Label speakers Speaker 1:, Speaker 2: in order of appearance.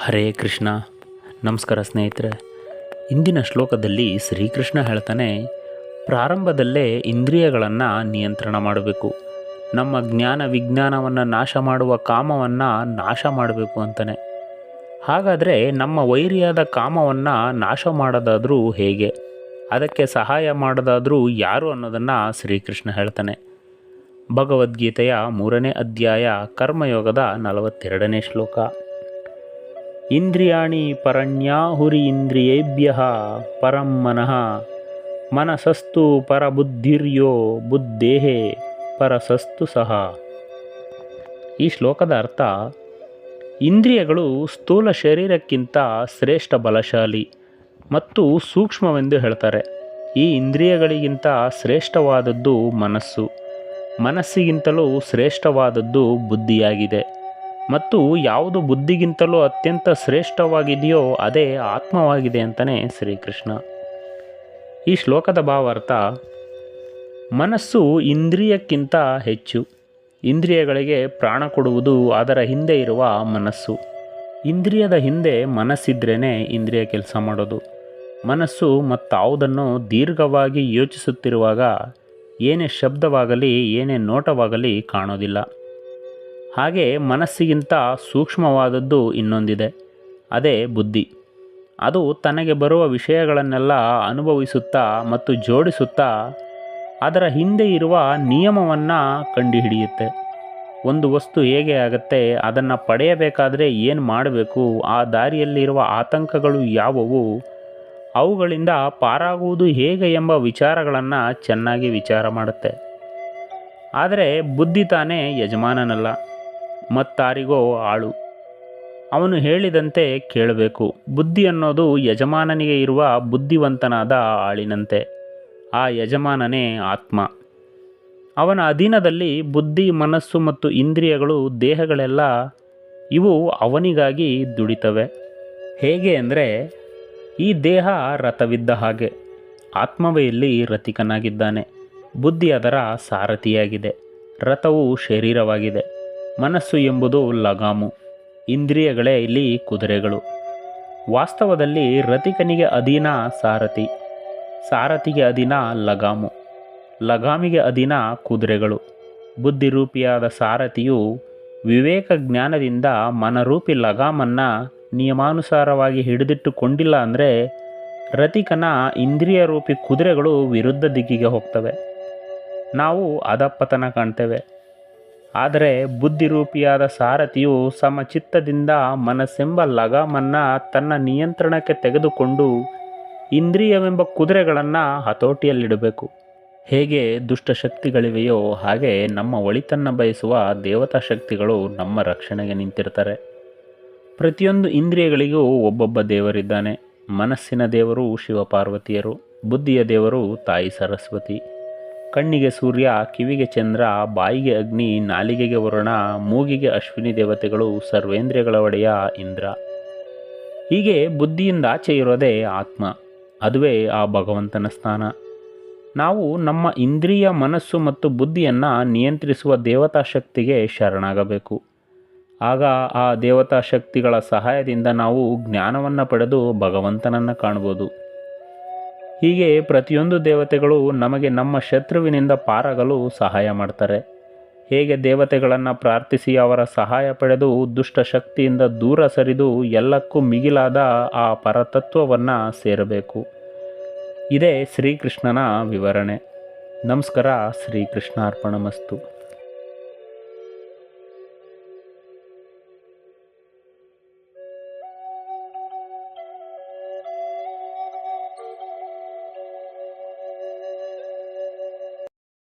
Speaker 1: ಹರೇ ಕೃಷ್ಣ. ನಮಸ್ಕಾರ ಸ್ನೇಹಿತರೆ. ಇಂದಿನ ಶ್ಲೋಕದಲ್ಲಿ ಶ್ರೀಕೃಷ್ಣ ಹೇಳ್ತಾನೆ, ಪ್ರಾರಂಭದಲ್ಲೇ ಇಂದ್ರಿಯಗಳನ್ನು ನಿಯಂತ್ರಣ ಮಾಡಬೇಕು. ನಮ್ಮ ಜ್ಞಾನ ವಿಜ್ಞಾನವನ್ನು ನಾಶ ಮಾಡುವ ಕಾಮವನ್ನು ನಾಶ ಮಾಡಬೇಕು ಅಂತಾನೆ. ಹಾಗಾದರೆ ನಮ್ಮ ವೈರಿಯಾದ ಕಾಮವನ್ನು ನಾಶ ಮಾಡೋದಾದರೂ ಹೇಗೆ? ಅದಕ್ಕೆ ಸಹಾಯ ಮಾಡೋದಾದರೂ ಯಾರು ಅನ್ನೋದನ್ನು ಶ್ರೀಕೃಷ್ಣ ಹೇಳ್ತಾನೆ. ಭಗವದ್ಗೀತೆಯ ಮೂರನೇ ಅಧ್ಯಾಯ ಕರ್ಮಯೋಗದ ನಲವತ್ತೆರಡನೇ ಶ್ಲೋಕ. ಇಂದ್ರಿಯಾಣಿ ಪರಣ್ಯಾಹುರಿ ಇಂದ್ರಿಯೇಭ್ಯ ಪರಂ ಮನಃ. ಮನಸಸ್ತು ಪರಬುದ್ಧಿರ್ಯೋ ಬುದ್ಧೇಹೇ ಪರಸಸ್ತು ಸಹ. ಈ ಶ್ಲೋಕದ ಅರ್ಥ, ಇಂದ್ರಿಯಗಳು ಸ್ಥೂಲ ಶರೀರಕ್ಕಿಂತ ಶ್ರೇಷ್ಠ ಬಲಶಾಲಿ ಮತ್ತು ಸೂಕ್ಷ್ಮವೆಂದು ಹೇಳ್ತಾರೆ. ಈ ಇಂದ್ರಿಯಗಳಿಗಿಂತ ಶ್ರೇಷ್ಠವಾದದ್ದು ಮನಸ್ಸು. ಮನಸ್ಸಿಗಿಂತಲೂ ಶ್ರೇಷ್ಠವಾದದ್ದು ಬುದ್ಧಿಯಾಗಿದೆ. ಮತ್ತು ಯಾವುದು ಬುದ್ಧಿಗಿಂತಲೂ ಅತ್ಯಂತ ಶ್ರೇಷ್ಠವಾಗಿದೆಯೋ ಅದೇ ಆತ್ಮವಾಗಿದೆ ಅಂತಲೇ ಶ್ರೀಕೃಷ್ಣ. ಈ ಶ್ಲೋಕದ ಭಾವಾರ್ಥ, ಮನಸ್ಸು ಇಂದ್ರಿಯಕ್ಕಿಂತ ಹೆಚ್ಚು. ಇಂದ್ರಿಯಗಳಿಗೆ ಪ್ರಾಣ ಕೊಡುವುದು ಅದರ ಹಿಂದೆ ಇರುವ ಮನಸ್ಸು. ಇಂದ್ರಿಯದ ಹಿಂದೆ ಮನಸ್ಸಿದ್ರೇ ಇಂದ್ರಿಯ ಕೆಲಸ ಮಾಡೋದು. ಮನಸ್ಸು ಮತ್ತಾವುದನ್ನು ದೀರ್ಘವಾಗಿ ಯೋಚಿಸುತ್ತಿರುವಾಗ ಏನೇ ಶಬ್ದವಾಗಲಿ, ಏನೇ ನೋಟವಾಗಲಿ ಕಾಣೋದಿಲ್ಲ. ಹಾಗೆ ಮನಸ್ಸಿಗಿಂತ ಸೂಕ್ಷ್ಮವಾದದ್ದು ಇನ್ನೊಂದಿದೆ, ಅದೇ ಬುದ್ಧಿ. ಅದು ತನಗೆ ಬರುವ ವಿಷಯಗಳನ್ನೆಲ್ಲ ಅನುಭವಿಸುತ್ತಾ ಮತ್ತು ಜೋಡಿಸುತ್ತಾ ಅದರ ಹಿಂದೆ ಇರುವ ನಿಯಮವನ್ನು ಕಂಡುಹಿಡಿಯುತ್ತೆ. ಒಂದು ವಸ್ತು ಹೇಗೆ ಆಗುತ್ತೆ, ಅದನ್ನು ಪಡೆಯಬೇಕಾದರೆ ಏನು ಮಾಡಬೇಕು, ಆ ದಾರಿಯಲ್ಲಿರುವ ಆತಂಕಗಳು ಯಾವುವು, ಅವುಗಳಿಂದ ಪಾರಾಗುವುದು ಹೇಗೆ ಎಂಬ ವಿಚಾರಗಳನ್ನು ಚೆನ್ನಾಗಿ ವಿಚಾರ ಮಾಡುತ್ತೆ. ಆದರೆ ಬುದ್ಧಿ ತಾನೇ ಯಜಮಾನನಲ್ಲ. ಮತ್ತಾರಿಗೋ ಆಳು. ಅವನು ಹೇಳಿದಂತೆ ಕೇಳಬೇಕು. ಬುದ್ಧಿ ಅನ್ನೋದು ಯಜಮಾನನಿಗೆ ಇರುವ ಬುದ್ಧಿವಂತನಾದ ಆಳಿನಂತೆ. ಆ ಯಜಮಾನನೇ ಆತ್ಮ. ಅವನ ಅಧೀನದಲ್ಲಿ ಬುದ್ಧಿ, ಮನಸ್ಸು ಮತ್ತು ಇಂದ್ರಿಯಗಳು, ದೇಹಗಳೆಲ್ಲ ಇವು ಅವನಿಗಾಗಿ ದುಡಿತವೆ. ಹೇಗೆ ಅಂದರೆ, ಈ ದೇಹ ರಥವಿದ್ದ ಹಾಗೆ. ಆತ್ಮವೇ ಇಲ್ಲಿ ರಥಿಕನಾಗಿದ್ದಾನೆ. ಬುದ್ಧಿ ಅದರ ಸಾರಥಿಯಾಗಿದೆ. ರಥವು ಶರೀರವಾಗಿದೆ. ಮನಸ್ಸು ಎಂಬುದು ಲಗಾಮು, ಇಂದ್ರಿಯಗಳೇ ಇಲ್ಲಿ ಕುದುರೆಗಳು. ವಾಸ್ತವದಲ್ಲಿ ರತಿಕನಿಗೆ ಅಧೀನ ಸಾರಥಿ, ಸಾರಥಿಗೆ ಅಧೀನ ಲಗಾಮು, ಲಗಾಮಿಗೆ ಅಧೀನ ಕುದುರೆಗಳು. ಬುದ್ಧಿರೂಪಿಯಾದ ಸಾರಥಿಯು ವಿವೇಕ ಜ್ಞಾನದಿಂದ ಮನರೂಪಿ ಲಗಾಮನ್ನು ನಿಯಮಾನುಸಾರವಾಗಿ ಹಿಡಿದಿಟ್ಟುಕೊಂಡಿಲ್ಲ ಅಂದರೆ ರತಿಕನ ಇಂದ್ರಿಯ ರೂಪಿ ಕುದುರೆಗಳು ವಿರುದ್ಧ ದಿಕ್ಕಿಗೆ ಹೋಗ್ತವೆ. ನಾವು ಅಧಪತನ ಕಾಣ್ತೇವೆ. ಆದರೆ ಬುದ್ಧಿರೂಪಿಯಾದ ಸಾರಥಿಯು ಸಮಚಿತ್ತದಿಂದ ಮನಸ್ಸೆಂಬ ಲಗಾಮನ್ನು ತನ್ನ ನಿಯಂತ್ರಣಕ್ಕೆ ತೆಗೆದುಕೊಂಡು ಇಂದ್ರಿಯವೆಂಬ ಕುದುರೆಗಳನ್ನು ಹತೋಟಿಯಲ್ಲಿಡಬೇಕು. ಹೇಗೆ ದುಷ್ಟಶಕ್ತಿಗಳಿವೆಯೋ ಹಾಗೆ ನಮ್ಮ ಒಳಿತನ್ನು ಬಯಸುವ ದೇವತಾ ಶಕ್ತಿಗಳು ನಮ್ಮ ರಕ್ಷಣೆಗೆ ನಿಂತಿರ್ತಾರೆ. ಪ್ರತಿಯೊಂದು ಇಂದ್ರಿಯಗಳಿಗೂ ಒಬ್ಬೊಬ್ಬ ದೇವರಿದ್ದಾನೆ. ಮನಸ್ಸಿನ ದೇವರು ಶಿವಪಾರ್ವತಿಯರು, ಬುದ್ಧಿಯ ದೇವರು ತಾಯಿ ಸರಸ್ವತಿ. ಕಣ್ಣಿಗೆ ಸೂರ್ಯ, ಕಿವಿಗೆ ಚಂದ್ರ, ಬಾಯಿಗೆ ಅಗ್ನಿ, ನಾಲಿಗೆಗೆ ವರುಣ, ಮೂಗಿಗೆ ಅಶ್ವಿನಿ ದೇವತೆಗಳು, ಸರ್ವೇಂದ್ರಿಯಗಳ ಒಡೆಯ ಇಂದ್ರ. ಹೀಗೆ ಬುದ್ಧಿಯಿಂದ ಆಚೆ ಇರೋದೇ ಆತ್ಮ. ಅದುವೇ ಆ ಭಗವಂತನ ಸ್ಥಾನ. ನಾವು ನಮ್ಮ ಇಂದ್ರಿಯ ಮನಸ್ಸು ಮತ್ತು ಬುದ್ಧಿಯನ್ನು ನಿಯಂತ್ರಿಸುವ ದೇವತಾ ಶಕ್ತಿಗೆ ಶರಣಾಗಬೇಕು. ಆಗ ಆ ದೇವತಾ ಶಕ್ತಿಗಳ ಸಹಾಯದಿಂದ ನಾವು ಜ್ಞಾನವನ್ನು ಪಡೆದು ಭಗವಂತನನ್ನು ಕಾಣ್ಬೋದು. ಹೀಗೆ ಪ್ರತಿಯೊಂದು ದೇವತೆಗಳು ನಮಗೆ ನಮ್ಮ ಶತ್ರುವಿನಿಂದ ಪಾರಾಗಲು ಸಹಾಯ ಮಾಡ್ತಾರೆ. ಹೇಗೆ ದೇವತೆಗಳನ್ನು ಪ್ರಾರ್ಥಿಸಿ ಅವರ ಸಹಾಯ ಪಡೆದು ದುಷ್ಟ ಶಕ್ತಿಯಿಂದ ದೂರ ಸರಿದು ಎಲ್ಲಕ್ಕೂ ಮಿಗಿಲಾದ ಆ ಪರತತ್ವವನ್ನು ಸೇರಬೇಕು. ಇದೇ ಶ್ರೀಕೃಷ್ಣನ ವಿವರಣೆ. ನಮಸ್ಕಾರ, ಶ್ರೀಕೃಷ್ಣಾರ್ಪಣಮಸ್ತು.